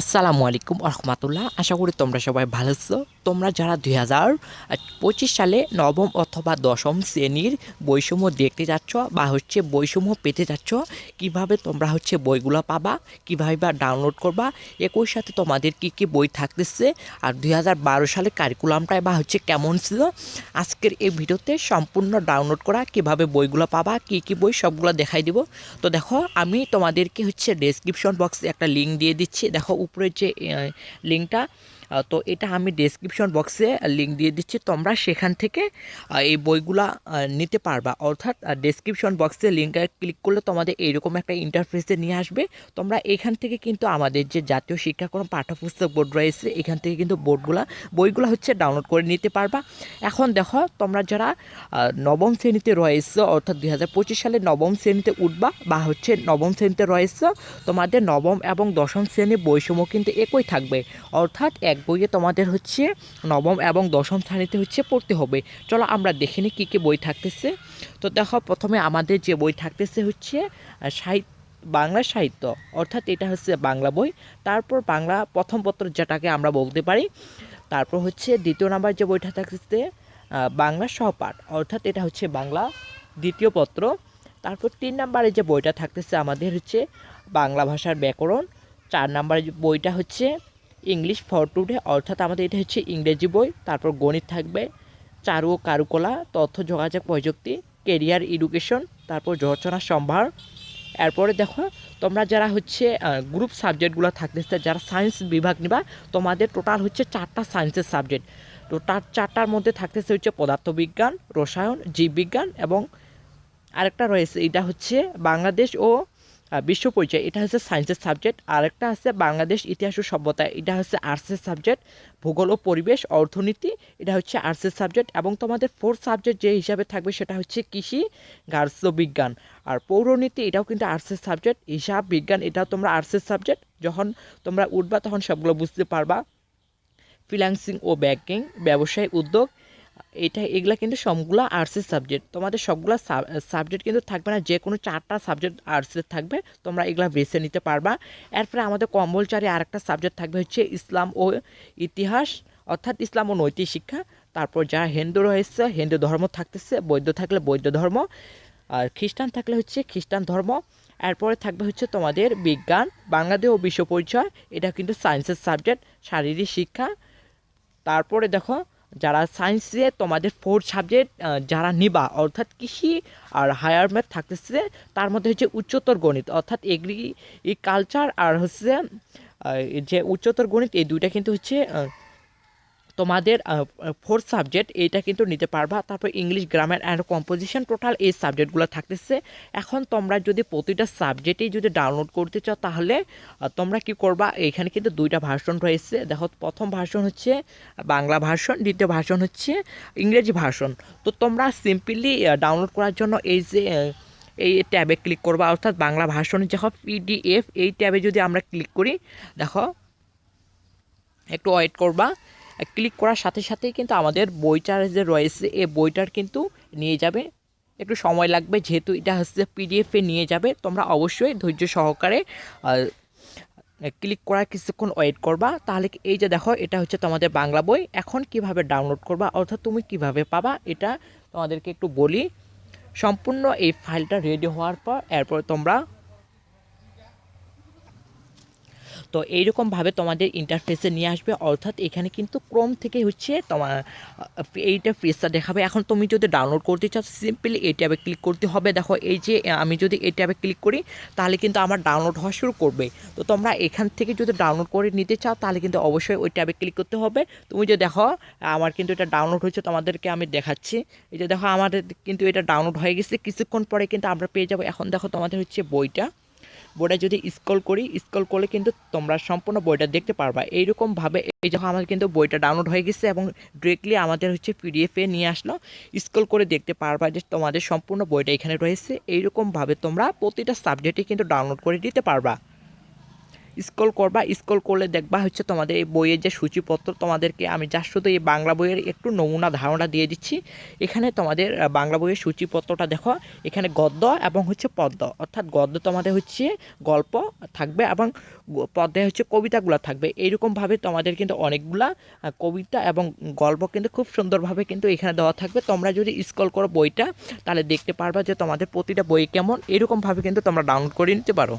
আসসালামু আলাইকুম রহমতুল্লাহ আশা করি তোমরা সবাই ভালো আছো। তোমরা যারা দুই হাজার পঁচিশ সালে নবম অথবা দশম শ্রেণির বৈষম্য দেখতে যাচ্ছ বা হচ্ছে বৈষম্য পেতে যাচ্ছ, কীভাবে তোমরা হচ্ছে বইগুলো পাবা, কীভাবে বা ডাউনলোড করবা, একই সাথে তোমাদের কি কি বই থাকতেছে, আর দুই হাজার বারো সালে কারিকুলামটাই বা হচ্ছে কেমন ছিল, আজকের এই ভিডিওতে সম্পূর্ণ ডাউনলোড করা, কীভাবে বইগুলো পাবা, কি কি বই সবগুলো দেখাই দিব। তো দেখো, আমি তোমাদেরকে হচ্ছে ডেসক্রিপশন বক্সে একটা লিঙ্ক দিয়ে দিচ্ছি। দেখো উপরের যে লিঙ্কটা তো এটা আমি ডেসক্রিপশন বক্সে লিঙ্ক দিয়ে দিচ্ছি। তোমরা সেখান থেকে এই বইগুলা নিতে পারবা। অর্থাৎ ডেসক্রিপশন বক্সে লিঙ্কে ক্লিক করলে তোমাদের এইরকম একটা ইন্টারফেসে নিয়ে আসবে। তোমরা এখান থেকে কিন্তু আমাদের যে জাতীয় শিক্ষাক্রম পাঠ্যপুস্তক বোর্ড রয়েছে, এখান থেকে কিন্তু বোর্ডগুলা বইগুলো হচ্ছে ডাউনলোড করে নিতে পারবা। এখন দেখো, তোমরা যারা নবম শ্রেণীতে রয়েছে, অর্থাৎ দুই হাজার পঁচিশ সালে নবম শ্রেণীতে উঠবা বা হচ্ছে নবম শ্রেণীতে রয়েছে, তোমাদের নবম এবং দশম শ্রেণির বৈষম্য কিন্তু একই থাকবে। অর্থাৎ এক বইয়ে তোমাদের হচ্ছে নবম এবং দশম শ্রেণীতে হচ্ছে পড়তে হবে। চলো আমরা দেখে নিই কী কী বই থাকতেছে। তো দেখো, প্রথমে আমাদের যে বই থাকতেছে হচ্ছে সাহিত্য বাংলা সাহিত্য। অর্থাৎ এটা হচ্ছে বাংলা বই। তারপর বাংলা প্রথম পত্র যেটাকে আমরা বলতে পারি, তারপর হচ্ছে দ্বিতীয় নাম্বার যে বইটা থাকতেছে বাংলা সহপাঠ। অর্থাৎ এটা হচ্ছে বাংলা দ্বিতীয় পত্র। তারপর তিন নাম্বারে যে বইটা থাকতেছে আমাদের হচ্ছে বাংলা ভাষার ব্যাকরণ। চার নাম্বারে বইটা হচ্ছে ইংলিশ ফর টুডে, অর্থাৎ আমাদের এটা হচ্ছে ইংরেজি বই, তারপর গণিত থাকবে, চারু ও কারুকলা, তথ্য, যোগাযোগ, প্রযুক্তি, কেরিয়ার, এডুকেশন, তারপর রচনা, সম্ভার। এরপরে দেখো, তোমরা যারা হচ্ছে গ্রুপ সাবজেক্টগুলো থাকতেছে যারা সায়েন্স বিভাগ নিবা, তোমাদের টোটাল হচ্ছে চারটা সায়েন্সের সাবজেক্ট। তো তার চারটার মধ্যে থাকতেছে হচ্ছে পদার্থবিজ্ঞান, রসায়ন, জীববিজ্ঞান এবং আরেকটা রয়েছে, এটা হচ্ছে বাংলাদেশ ও বিশ্ব পরিচয়, এটা হচ্ছে সায়েন্সের সাবজেক্ট আরেকটা আছে বাংলাদেশ ইতিহাস ও সভ্যতা, এটা হচ্ছে আর্টসের সাবজেক্ট ভূগোল ও পরিবেশ, অর্থনীতি, এটা হচ্ছে আর্টসের সাবজেক্ট এবং তোমাদের ফোর্থ সাবজেক্ট যে হিসাবে থাকবে সেটা হচ্ছে কৃষি গার্হস্থ্য বিজ্ঞান, আর পৌরনীতি, এটাও কিন্তু আর্টসের সাবজেক্ট হিসাব, বিজ্ঞান, এটাও তোমরা আর্টসের সাবজেক্ট যখন তোমরা উঠবা তখন সবগুলো বুঝতে পারবা। ফ্রিল্যান্সিং ও ব্যাংকিং ব্যবসায় উদ্যোগ এটা, এগুলা কিন্তু সবগুলো আর্টসের সাবজেক্ট। তোমাদের সবগুলো সাবজেক্ট কিন্তু থাকবে না, যে কোনো চারটা সাবজেক্ট আর্টসের থাকবে, তোমরা এগুলা বেছে নিতে পারবা। এরপরে আমাদের কম্বলচারী আরেকটা সাবজেক্ট থাকবে হচ্ছে ইসলাম ও ইতিহাস, অর্থাৎ ইসলাম ও নৈতিক শিক্ষা। তারপর যারা হিন্দু রয়েছে, হিন্দু ধর্ম থাকতেছে, বৌদ্ধ থাকলে বৌদ্ধ ধর্ম, আর খ্রিস্টান থাকলে হচ্ছে খ্রিস্টান ধর্ম। এরপরে থাকবে হচ্ছে তোমাদের বিজ্ঞান, বাংলাদেশ ও বিশ্ব পরিচয়, এটা কিন্তু সায়েন্সের সাবজেক্ট, শারীরিক শিক্ষা। তারপরে দেখো যারা সায়েন্সে তোমাদের ফোর সাবজেক্ট যারা নিবা, অর্থাৎ কৃষি আর হায়ার ম্যাথ থাকতেছে, তার মধ্যে হচ্ছে উচ্চতর গণিত, অর্থাৎ এগ্রি কালচার আর হচ্ছে যে উচ্চতর গণিত, এই দুইটা কিন্তু হচ্ছে তোমাদের ফোর্থ সাবজেক্ট এইটা কিন্তু নিতে পারবা। তারপর English grammar and composition total এই সাবজেক্টগুলো থাকতেছে। এখন তোমরা যদি প্রতিটা সাবজেক্টেই যদি ডাউনলোড করতে চাও, তাহলে তোমরা কি করবা? এখানে কিন্তু দুইটা ভার্সন রয়েছে। দেখো, প্রথম ভার্সন হচ্ছে বাংলা ভার্সন দ্বিতীয় ভার্সন হচ্ছে ইংরেজি ভার্সন তো তোমরা সিম্পলি ডাউনলোড করার জন্য এই যে এই ট্যাবে ক্লিক করবা। অর্থাৎ বাংলা ভার্সনে যখন পিডিএফ এই ট্যাবে যদি আমরা ক্লিক করি, দেখো, একটু ওয়েট করবা। ক্লিক করার সাথে সাথেই কিন্তু আমাদের বইটার যে রয়েছে, এই বইটার কিন্তু নিয়ে যাবে। একটু সময় লাগবে, যেহেতু এটা হচ্ছে পিডিএফে নিয়ে যাবে, তোমরা অবশ্যই ধৈর্য সহকারে ক্লিক করার কিছুক্ষণ ওয়েট করবা। তাহলে এই যে দেখো, এটা হচ্ছে তোমাদের বাংলা বই। এখন কীভাবে ডাউনলোড করবা, অর্থাৎ তুমি কীভাবে পাবা, এটা তোমাদেরকে একটু বলি। সম্পূর্ণ এই ফাইলটা রেডি হওয়ার পর, এরপর তোমরা তো এইরকমভাবে তোমাদের ইন্টারফেসে নিয়ে আসবে। অর্থাৎ এখানে কিন্তু ক্রোম থেকে হচ্ছে তোমার এইটা ফেসটা দেখাবে। এখন তুমি যদি ডাউনলোড করতে চাও সিম্পলি এই ট্যাবে ক্লিক করতে হবে। দেখো, এই যে আমি যদি এই ট্যাবে ক্লিক করি, তাহলে কিন্তু আমার ডাউনলোড হওয়া শুরু করবে। তো তোমরা এখান থেকে যদি ডাউনলোড করে নিতে চাও, তাহলে কিন্তু অবশ্যই ওই ট্যাবে ক্লিক করতে হবে। তুমি যে দেখো, আমার কিন্তু এটা ডাউনলোড হয়েছে, তোমাদেরকে আমি দেখাচ্ছি। এই যে দেখো, আমাদের কিন্তু এটা ডাউনলোড হয়ে গেছে। কিছুক্ষণ পরে কিন্তু আমরা পেয়ে যাব। এখন দেখো, তোমাদের হচ্ছে বইটা। বইটা যদি স্ক্রল করি স্ক্রল করলে কিন্তু তোমরা সম্পূর্ণ বইটা দেখতে পারবা। এইরকমভাবে এই যখন আমাদের কিন্তু বইটা ডাউনলোড হয়ে গেছে এবং ডিরেক্টলি আমাদের হচ্ছে পিডিএফে নিয়ে আসলো। স্ক্রল করে দেখতে পারবা যে তোমাদের সম্পূর্ণ বইটা এখানে রয়েছে। এইরকমভাবে তোমরা প্রতিটা সাবজেক্টে কিন্তু ডাউনলোড করে দিতে পারবা। স্ক্রল করবা স্কল করলে দেখবা হচ্ছে তোমাদের এই বইয়ের যে সূচিপত্র তোমাদেরকে আমি যা শুধু এই বাংলা বইয়ের একটু নমুনা ধারণা দিয়ে দিচ্ছি। এখানে তোমাদের বাংলা বইয়ের সূচিপত্রটা দেখো, এখানে গদ্য এবং হচ্ছে পদ্য। অর্থাৎ গদ্য তোমাদের হচ্ছে গল্প থাকবে এবং পদ্যে হচ্ছে কবিতাগুলো থাকবে। এইরকমভাবে তোমাদের কিন্তু অনেকগুলা কবিতা এবং গল্প কিন্তু খুব সুন্দরভাবে কিন্তু এখানে দেওয়া থাকবে। তোমরা যদি স্কল করো বইটা, তাহলে দেখতে পারবা যে তোমাদের প্রতিটা বই কেমন। এরকমভাবে কিন্তু তোমরা ডাউনলোড করে নিতে পারো।